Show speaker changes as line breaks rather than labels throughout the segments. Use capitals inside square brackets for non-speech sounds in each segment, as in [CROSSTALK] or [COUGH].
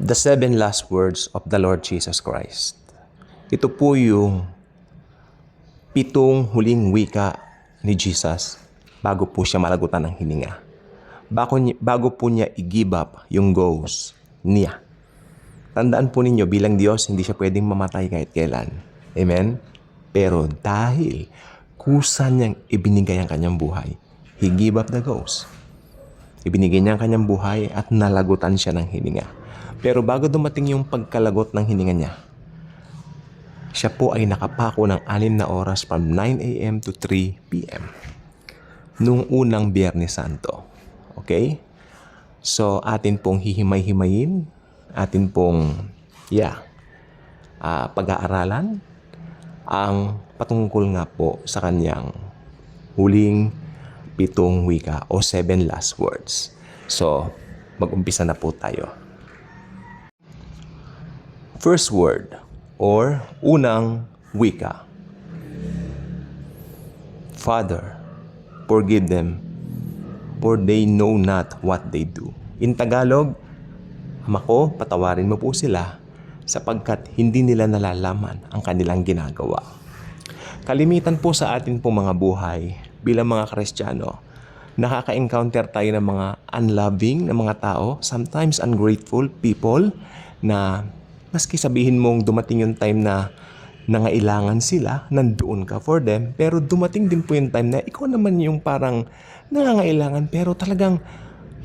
The seven last words of the Lord Jesus Christ. Ito po yung pitong huling wika ni Jesus bago po siya malagutan ng hininga. Bago, bago po niya i-give up yung ghost niya. Tandaan po ninyo, bilang Diyos, hindi siya pwedeng mamatay kahit kailan. Amen? Pero dahil kusa niyang ibinigay ang kanyang buhay, He give up the ghost. Ibinigay niya ang kanyang buhay at nalagutan siya ng hininga. Pero bago dumating yung pagkalagot ng hininga niya, siya po ay nakapako ng anim na oras from 9 a.m. to 3 p.m. Nung unang Biyernes Santo. Okay? So, atin pong hihimay-himayin, atin pong, yeah, ah, pag-aaralan ang patungkol nga po sa kanyang huling pitong wika o seven last words. So, mag-umpisa na po tayo. First word or unang wika. Father, forgive them for they know not what they do. In Tagalog, Ama ko, patawarin mo po sila sapagkat hindi nila nalalaman ang kanilang ginagawa. Kalimitan po sa atin po mga buhay bilang mga Kristiyano, nakaka-encounter tayo ng mga unloving na mga tao, sometimes ungrateful people na maski sabihin mong dumating yung time na nangailangan sila, nandoon ka for them, pero dumating din po yung time na ikaw naman yung parang nangangailangan pero talagang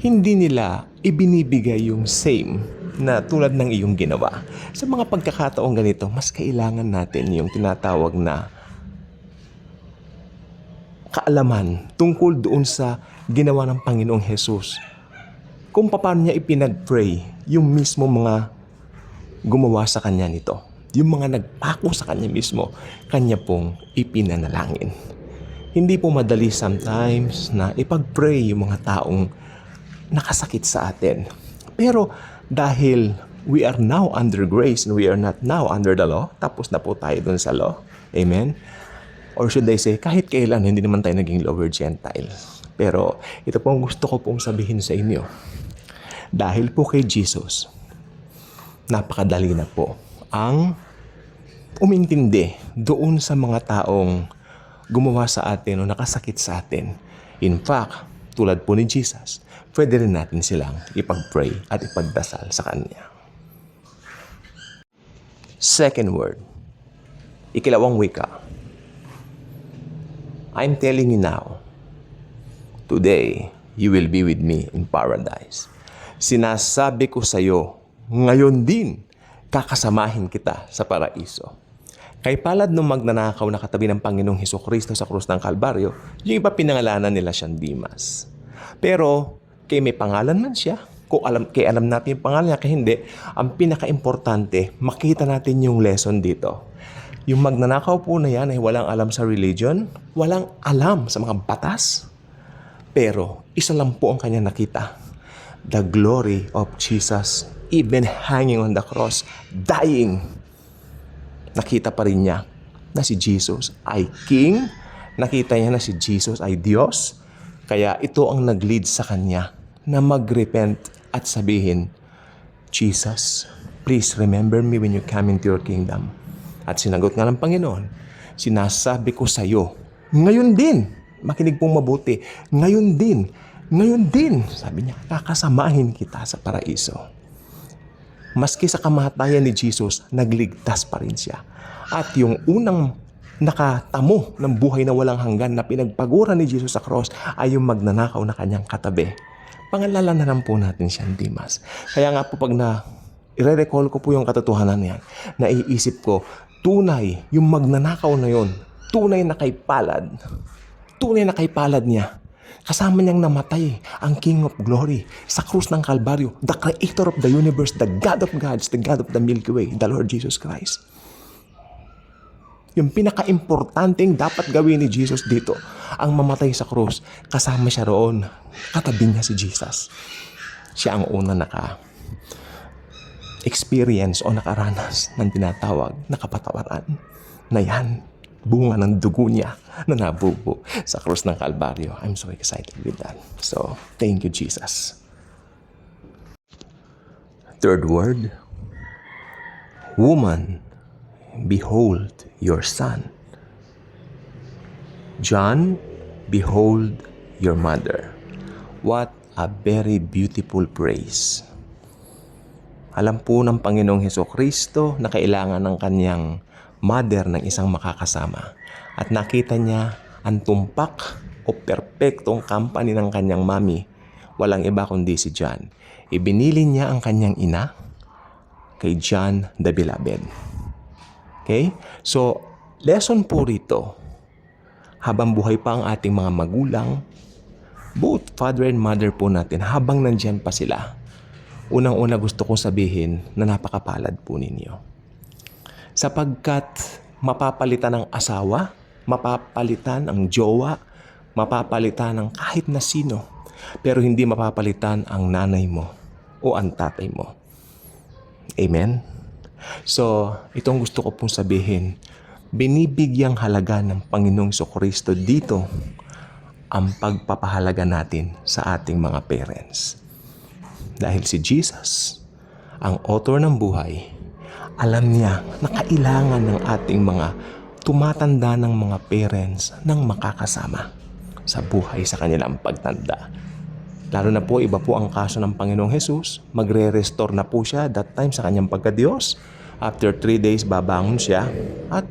hindi nila ibinibigay yung same na tulad ng iyong ginawa. Sa mga pagkakataong ganito, mas kailangan natin yung tinatawag na kaalaman tungkol doon sa ginawa ng Panginoong Jesus. Kung paano niya ipinag-pray yung mismo mga gumawa sa kanya nito. Yung mga nagpako sa kanya mismo, kanya pong ipinanalangin. Hindi po madali sometimes na ipag-pray yung mga taong nakasakit sa atin. Pero dahil we are now under grace and we are not now under the law, tapos na po tayo dun sa law. Amen? Or should I say, kahit kailan, hindi naman tayo naging lower Gentile. Pero ito po ang gusto ko pong sabihin sa inyo. Dahil po kay Jesus, napakadali na po ang umintindi doon sa mga taong gumawa sa atin o nakasakit sa atin. In fact, tulad po ni Jesus, pwede rin natin silang ipag-pray at ipagdasal sa Kanya. Second word, ikilawang wika. I'm telling you now, today you will be with me in paradise. Sinasabi ko sa iyo, ngayon din, kakasamahin kita sa paraiso. Kay palad nung magnanakaw na katabi ng Panginoong Heso Kristo sa krus ng Kalbaryo, yung iba pinangalanan nila siyang Dimas. Pero, kay may pangalan man siya, kung alam, kay alam natin yung pangalan niya, kay hindi, ang pinaka-importante, makita natin yung lesson dito. Yung magnanakaw po na yan ay walang alam sa religion, walang alam sa mga batas, pero isa lang po ang kanya nakita. The glory of Jesus, even hanging on the cross, dying nakita pa rin niya na si Jesus ay King. Nakita niya na si Jesus ay Diyos. Kaya ito ang nag-lead sa kanya na mag-repent at sabihin, Jesus, please remember me when you come into your kingdom. At sinagot nga ng Panginoon, sinasabi ko sa iyo, ngayon din, makinig pong mabuti, ngayon din, ngayon din, sabi niya, kakasamahin kita sa paraiso. Maski sa kamatayan ni Jesus, nagligtas pa rin siya. At yung unang nakatamo ng buhay na walang hanggan na pinagpagura ni Jesus sa cross ay yung magnanakaw na kanyang katabi. Pangalalanan po natin siya, Dimas. Kaya nga po pag na i-recall ko po yung katotohanan niyan, naiisip ko, tunay, yung magnanakaw na yon, tunay na kay palad. Tunay na kay palad niya. Kasama niyang namatay ang King of Glory sa krus ng Kalbaryo, the Creator of the universe, the God of gods, the God of the Milky Way, the Lord Jesus Christ. Yung pinaka-importanting dapat gawin ni Jesus dito, ang mamatay sa krus, kasama siya roon. Katabi niya si Jesus. Siya ang una naka experience o nakaranas ng tinatawag na kapatawaran na yan bunga ng dugo niya na nabubo sa krus ng Kalbaryo. I'm so excited with that. So, thank you, Jesus. Third word, Woman, behold your son. John, behold your mother. What a very beautiful praise. Alam po ng Panginoong Heso Kristo na kailangan ng kanyang mother ng isang makakasama. At nakita niya ang tumpak o perpektong company ng kanyang mami. Walang iba kundi si John. Ibinili niya ang kanyang ina kay John the Beloved. Okay? So, lesson po rito, habang buhay pa ang ating mga magulang, both father and mother po natin, habang nandyan pa sila, unang-una gusto kong sabihin na napakapalad po ninyo. Sapagkat mapapalitan ng asawa, mapapalitan ang jowa, mapapalitan ng kahit na sino, pero hindi mapapalitan ang nanay mo o ang tatay mo. Amen? So, itong gusto ko pong sabihin, binibigyang halaga ng Panginoong Kristo dito ang pagpapahalaga natin sa ating mga parents. Dahil si Jesus, ang author ng buhay, alam niya na kailangan ng ating mga tumatanda ng mga parents ng makakasama sa buhay sa kanilang pagtanda. Lalo na po, iba po ang kaso ng Panginoong Jesus. Magre-restore na po siya that time sa kanyang pagka-Diyos. After three days, babangon siya at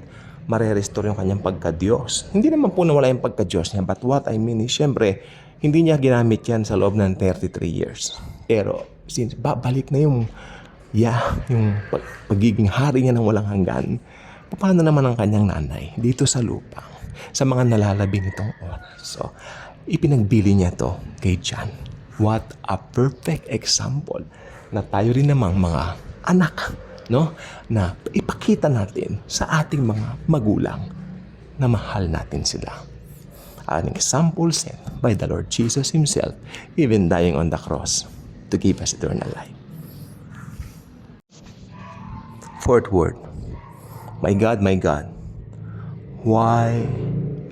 mare-restore yung kanyang pagka-Diyos. Hindi naman po nawala yung pagka-Diyos niya. But what I mean is, syempre, hindi niya ginamit yan sa loob ng 33 years. Pero, since babalik na yung, yeah, yung pag- pagiging hari niya ng walang hanggan, paano naman ang kanyang nanay dito sa lupa sa mga nalalabi nitong oras? So, ipinagbili niya to kay John. What a perfect example na tayo rin namang mga anak, no? Na ipakita natin sa ating mga magulang na mahal natin sila. An example set by the Lord Jesus Himself, even dying on the cross to give us eternal life. Fourth word, My God, my God, why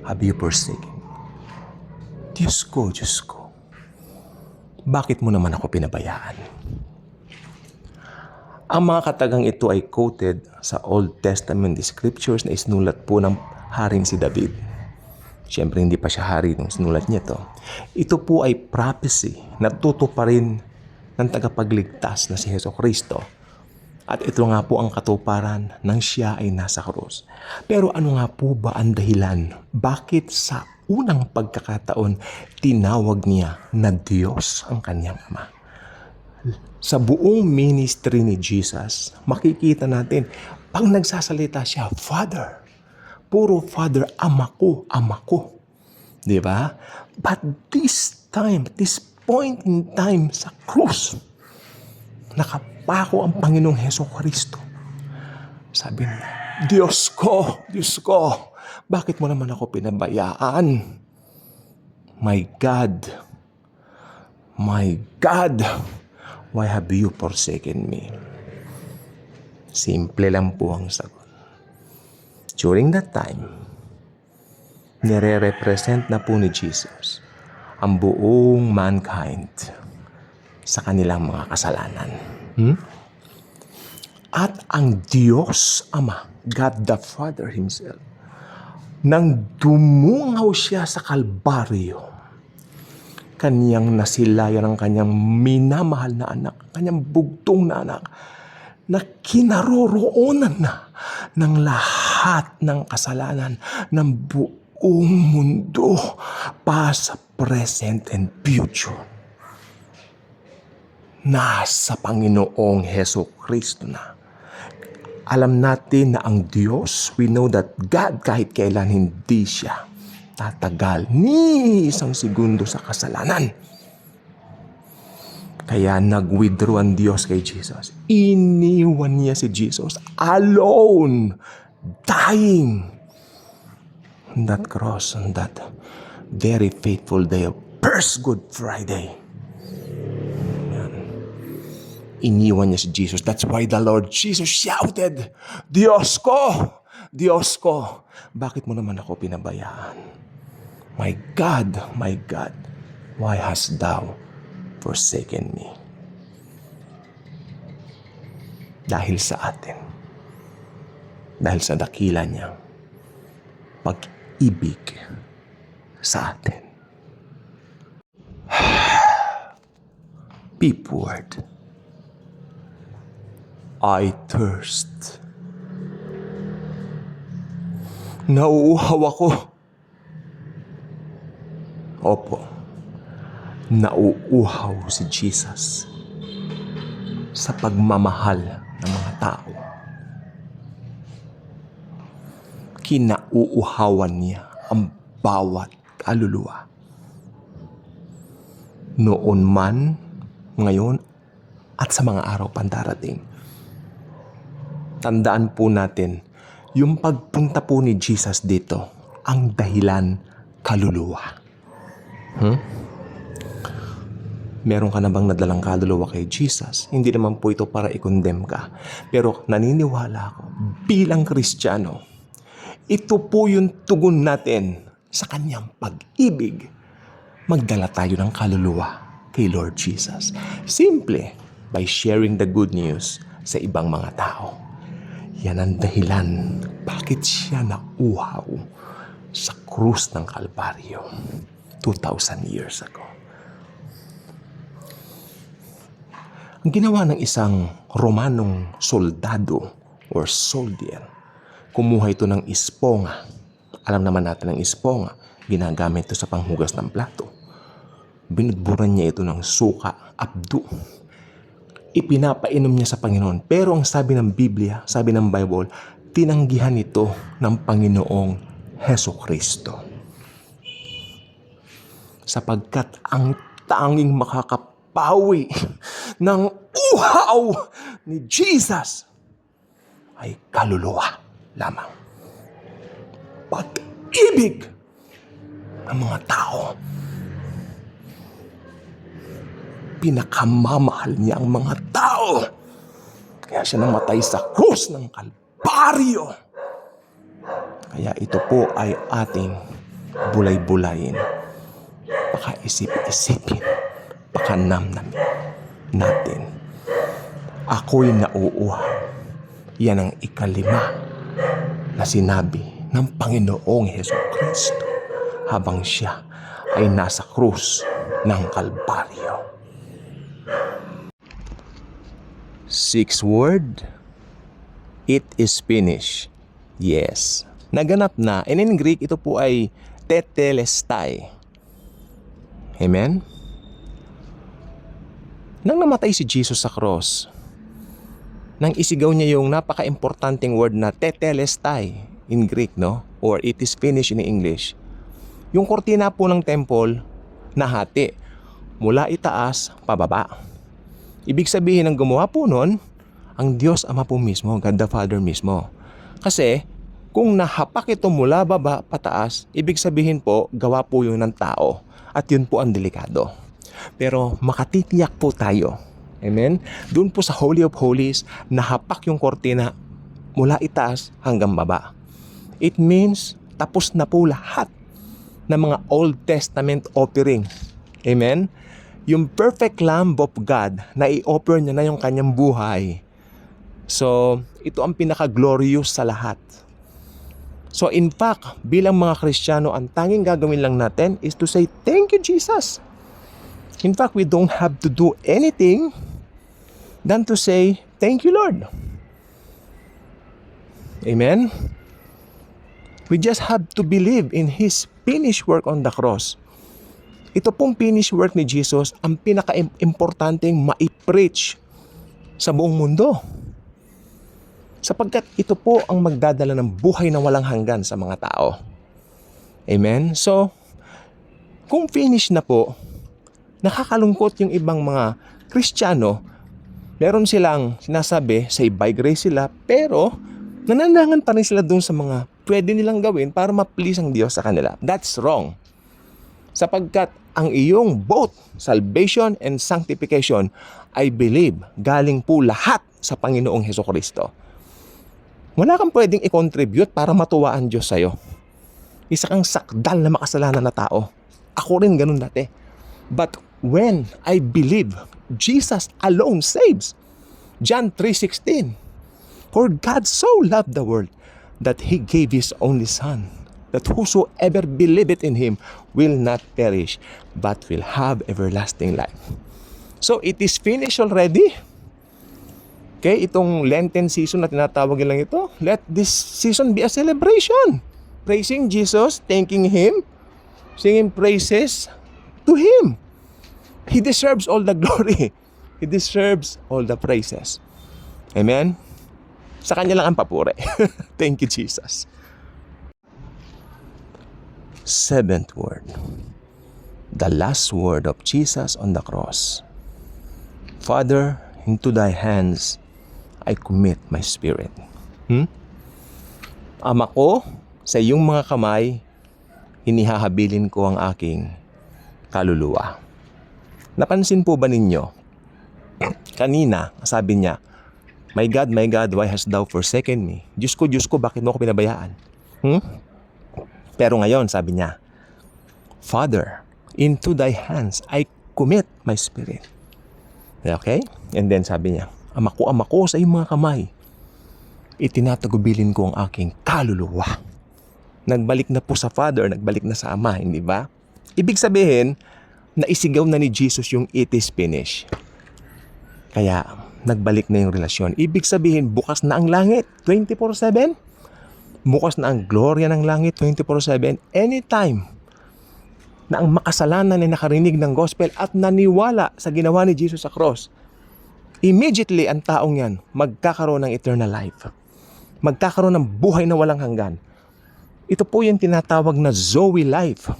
have you forsaken? Diyos ko, Diyos ko, bakit mo naman ako pinabayaan? Ang mga katagang ito ay quoted sa Old Testament scriptures na isinulat po ng haring si David. Siyempre, hindi pa siya hari nung sinulat niya to. Ito po ay prophecy na tutuparin ng tagapagligtas na si Heso Kristo. At ito nga po ang katuparan ng siya ay nasa krus. Pero ano nga po ba ang dahilan? Bakit sa unang pagkakataon tinawag niya na Diyos ang kanyang ama? Sa buong ministry ni Jesus, makikita natin, pag nagsasalita siya, Father, puro Father, ama ko, ama ko. Di ba? But this time, this point in time sa krus, nakapako ang Panginoong Heso Kristo. Sabi niya, Diyos ko, Diyos ko, bakit mo naman ako pinabayaan? My God, my God, why have you forsaken me? Simple lang po ang sagot. During that time, nire-represent na po ni Jesus ang buong mankind sa kanilang mga kasalanan. Hmm? At ang Diyos Ama, God the Father Himself, nang dumungaw siya sa Kalbaryo, kanyang nasilayan ang kanyang minamahal na anak, kanyang bugtong na anak, na kinaroroonan na ng lahat ng kasalanan ng buong mundo, past, present, and future. Nasa Panginoong Heso Kristo na. Alam natin na ang Diyos, we know that God kahit kailan hindi siya tatagal ni isang segundo sa kasalanan. Kaya nag-withdraw ang Diyos kay Jesus. Iniwan niya si Jesus alone, dying on that cross, on that very faithful day of First Good Friday. Yan. Iniwan niya si Jesus. That's why the Lord Jesus shouted, Diyos ko! Diyos ko! Bakit mo naman ako pinabayaan? My God, my God, why hast thou forsaken me? dahil sa atin. Dahil sa dakila niyang pag-ibig sa atin. [SIGHS] Peep word. I thirst. Nauuhaw ako. Opo. Nauuhaw si Jesus sa pagmamahal ng mga tao. Kinauuhawan niya ang bawat kaluluwa. Noon man, ngayon, at sa mga araw pandarating. Tandaan po natin, yung pagpunta po ni Jesus dito, ang dahilan kaluluwa. Hmm? Meron ka na bang nadalang kaluluwa kay Jesus? Hindi naman po ito para i-condemn ka. Pero naniniwala ako, bilang Kristiyano, ito po yung tugon natin sa kanyang pag-ibig. Magdala tayo ng kaluluwa kay Lord Jesus. Simple, by sharing the good news sa ibang mga tao. Yan ang dahilan bakit siya nauhaw sa krus ng Kalbaryo 2,000 years ago. Ang ginawa ng isang Romanong soldado or soldier, kumuha ito ng isponga. Alam naman natin ang isponga, ginagamit ito sa panghugas ng plato. Binudburan niya ito ng suka, abdo. Ipinapainom niya sa Panginoon. Pero ang sabi ng Biblia, sabi ng Bible, tinanggihan ito ng Panginoong Heso Kristo. Sapagkat ang tanging makakapawi [LAUGHS] ng uhaw ni Jesus ay kaluluwa lamang. Pag-ibig ng mga tao. Pinakamamahal niya ang mga tao. Kaya siya namatay sa krus ng Kalbaryo. Kaya ito po ay ating bulay-bulayin. Pakaisip-isipin. Pakanamnamin natin. Ako'y nauuhaw. Yan ang ikalima na sinabi ng Panginoong Heso Kristo habang siya ay nasa krus ng Kalbaryo. Sixth word, it is finished. Yes. Naganap na. And in Greek, ito po ay tetelestai. Amen? Nang namatay si Jesus sa cross, nang isigaw niya yung napaka-importanting word na tetelestai in Greek, no? Or it is finished in English. Yung kortina po ng temple, nahati. Mula itaas, pababa. Ibig sabihin ng gumawa po nun, ang Diyos Ama po mismo, God the Father mismo. Kasi, kung nahapak ito mula baba pataas, ibig sabihin po, gawa po yun ng tao. At yun po ang delikado. Pero makatitiyak po tayo. Amen? Doon po sa Holy of Holies, nahapak yung kortina mula itaas hanggang baba. It means tapos na po lahat ng mga Old Testament offering. Amen? Yung perfect Lamb of God na i-offer niya na yung kanyang buhay. So, ito ang pinaka-glorious sa lahat. So, in fact, bilang mga Kristiyano, ang tanging gagawin lang natin is to say, Thank you, Jesus. In fact, we don't have to do anything than to say, Thank you, Lord. Amen? We just have to believe in His finished work on the cross. Ito pong finished work ni Jesus ang pinaka-importanteng ma-preach sa buong mundo. Sapagkat ito po ang magdadala ng buhay na walang hanggan sa mga tao. Amen? So, kung finish na po, nakakalungkot yung ibang mga Kristiyano, meron silang sinasabi, say by grace sila, pero nananangan pa rin sila doon sa mga pwede nilang gawin para ma-please ang Diyos sa kanila. That's wrong. Sapagkat ang iyong both salvation and sanctification, I believe, galing po lahat sa Panginoong Heso Kristo. Wala kang pwedeng i-contribute para matuwa ang Diyos sa'yo. Isa kang sakdal na makasalanan na tao. Ako rin ganun dati. But when I believe Jesus alone saves, John 3.16 For God so loved the world that He gave His only Son, that whosoever believeth in Him will not perish, but will have everlasting life. So it is finished already. Okay, itong Lenten season na tinatawag lang ito, let this season be a celebration. Praising Jesus, thanking Him, singing praises to Him. He deserves all the [LAUGHS] glory. He deserves all the praises. Amen? Sa Kanya lang ang papuri. [LAUGHS] Thank you, Jesus. Seventh word. The last word of Jesus on the cross. Father, into thy hands I commit my spirit. Hmm? Ama ko, sa iyong mga kamay, hinihahabilin ko ang aking kaluluwa. Napansin po ba ninyo? [CLEARS THROAT] Kanina, sabi niya, My God, my God, why hast thou forsaken me? Diyos ko, Diyos ko, bakit mo ako pinabayaan? Hmm? Pero ngayon, sabi niya, Father, into thy hands I commit my spirit. Okay? And then sabi niya, Ama ko, ama ko, sa iyong mga kamay, itinatagubilin ko ang aking kaluluwa. Nagbalik na po sa Father, nagbalik na sa Ama, hindi ba? Ibig sabihin, naisigaw na ni Jesus yung it is finished. Kaya, nagbalik na yung relasyon. Ibig sabihin, bukas na ang langit, 24-7. Bukas na ang gloria ng langit, 24-7. Anytime na ang makasalanan ay nakarinig ng gospel at naniwala sa ginawa ni Jesus sa cross, immediately ang taong yan magkakaroon ng eternal life. Magkakaroon ng buhay na walang hanggan. Ito po yung tinatawag na Zoe life.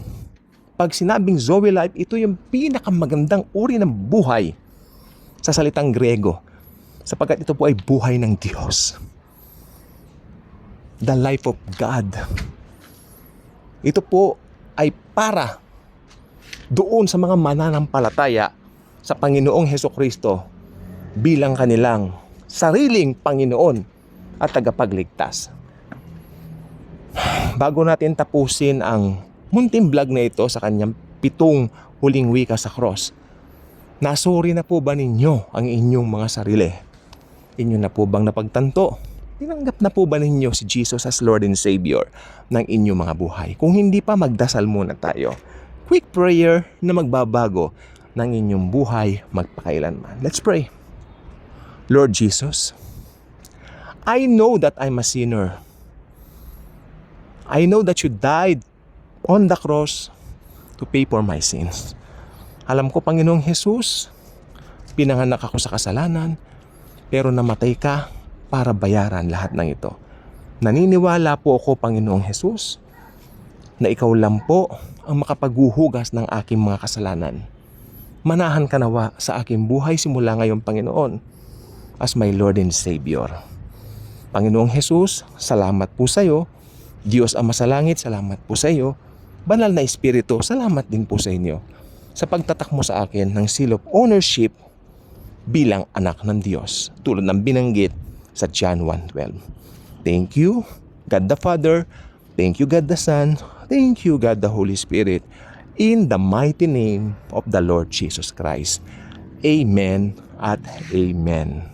Pag sinabing Zoe life, ito yung pinakamagandang uri ng buhay sa salitang Grego. Sapagkat ito po ay buhay ng Diyos. The life of God. Ito po ay para doon sa mga mananampalataya sa Panginoong Heso Kristo bilang kanilang sariling Panginoon at tagapagligtas. Bago natin tapusin ang munting vlog na ito sa kanyang pitong huling wika sa cross, nasuri na po ba ninyo ang inyong mga sarili? Inyo na po bang napagtanto? Tinanggap na po ba ninyo si Jesus as Lord and Savior ng inyong mga buhay? Kung hindi pa, magdasal muna tayo. Quick prayer na magbabago ng inyong buhay magpakailanman. Let's pray. Lord Jesus, I know that I'm a sinner. I know that you died on the cross to pay for my sins. Alam ko, Panginoong Jesus, pinanganak ako sa kasalanan, pero namatay ka para bayaran lahat ng ito. Naniniwala po ako, Panginoong Jesus, na ikaw lang po ang makapaghuhugas ng aking mga kasalanan. Manahan ka nawa sa aking buhay simula ngayon, Panginoon, as my Lord and Savior. Panginoong Jesus, salamat po sa iyo. Diyos Ama sa Langit, salamat po sa iyo. Banal na Espiritu, salamat din po sa inyo sa pagtatak mo sa akin ng seal of ownership bilang anak ng Diyos tulad ng binanggit sa John 1.12. Thank you, God the Father. Thank you, God the Son. Thank you, God the Holy Spirit. In the mighty name of the Lord Jesus Christ. Amen at Amen.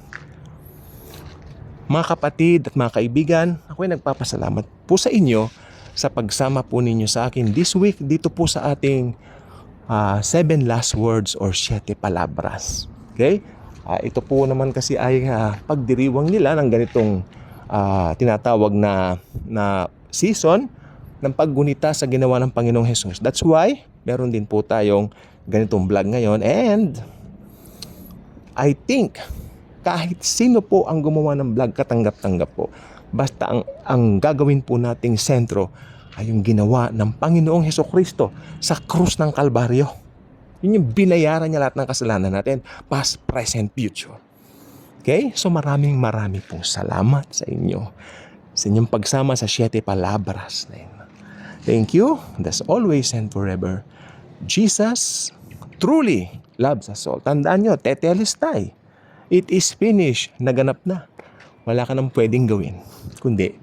Mga kapatid at mga kaibigan, ako ay nagpapasalamat po sa inyo sa pagsama po ninyo sa akin this week dito po sa ating uh, seven last words or siete palabras. Okay? Uh, ito po naman kasi ay uh, pagdiriwang nila ng ganitong uh, tinatawag na, na season ng paggunita sa ginawa ng Panginoong Hesus. That's why meron din po tayong ganitong vlog ngayon and I think kahit sino po ang gumawa ng vlog, katanggap-tanggap po. Basta ang, ang gagawin po nating sentro ay yung ginawa ng Panginoong Heso Kristo sa krus ng Kalbaryo. Yun yung binayaran niya lahat ng kasalanan natin, past, present, future. Okay? So maraming marami pong salamat sa inyo sa inyong pagsama sa Siete Palabras na yun. Thank you. That's always and forever. Jesus truly loves us all. Tandaan nyo, tetelestai. It is finished. Naganap na. Wala ka nang pwedeng gawin. Kundi,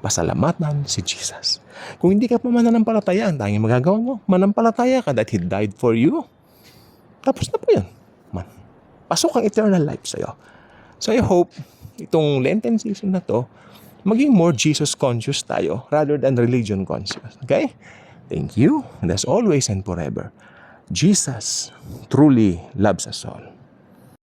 pasalamatan si Jesus. Kung hindi ka pa mananampalataya, ang tanging magagawa mo, manampalataya ka that He died for you. Tapos na po yan. Man. Pasok ang eternal life sa'yo. So I hope itong Lenten season na to, maging more Jesus conscious tayo rather than religion conscious. Okay? Thank you. And as always and forever, Jesus truly loves us all.